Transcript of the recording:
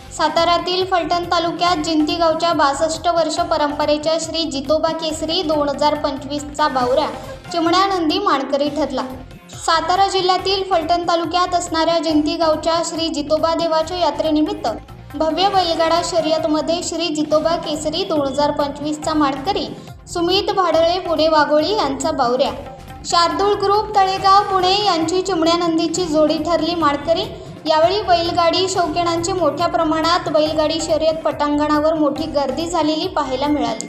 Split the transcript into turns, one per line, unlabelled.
साताऱ्यातील फलटण तालुक्यात जिंतीगावच्या बासष्ट वर्ष परंपरेच्या श्री जितोबा केसरी दोन हजार पंचवीसचा बावऱ्या चिमण्या नंदी मानकरी ठरला. सातारा जिल्ह्यातील फलटण तालुक्यात असणाऱ्या जिंतीगावच्या श्री जितोबा देवाच्या यात्रेनिमित्त भव्य बैलगाडा शर्यतमध्ये श्री जितोबा केसरी दोन हजार पंचवीसचा मानकरी सुमित भाडळे पुणे वाघोळी यांचा बावऱ्या. शार्दूळ ग्रुप तळेगाव पुणे यांची चिमण्या नंदीची जोडी ठरली माळकरी यावेळी बैलगाडी शौकीनांची मोठ्या प्रमाणात बैलगाडी शर्यत पटांगणावर मोठी गर्दी झालेली पाहायला मिळाली.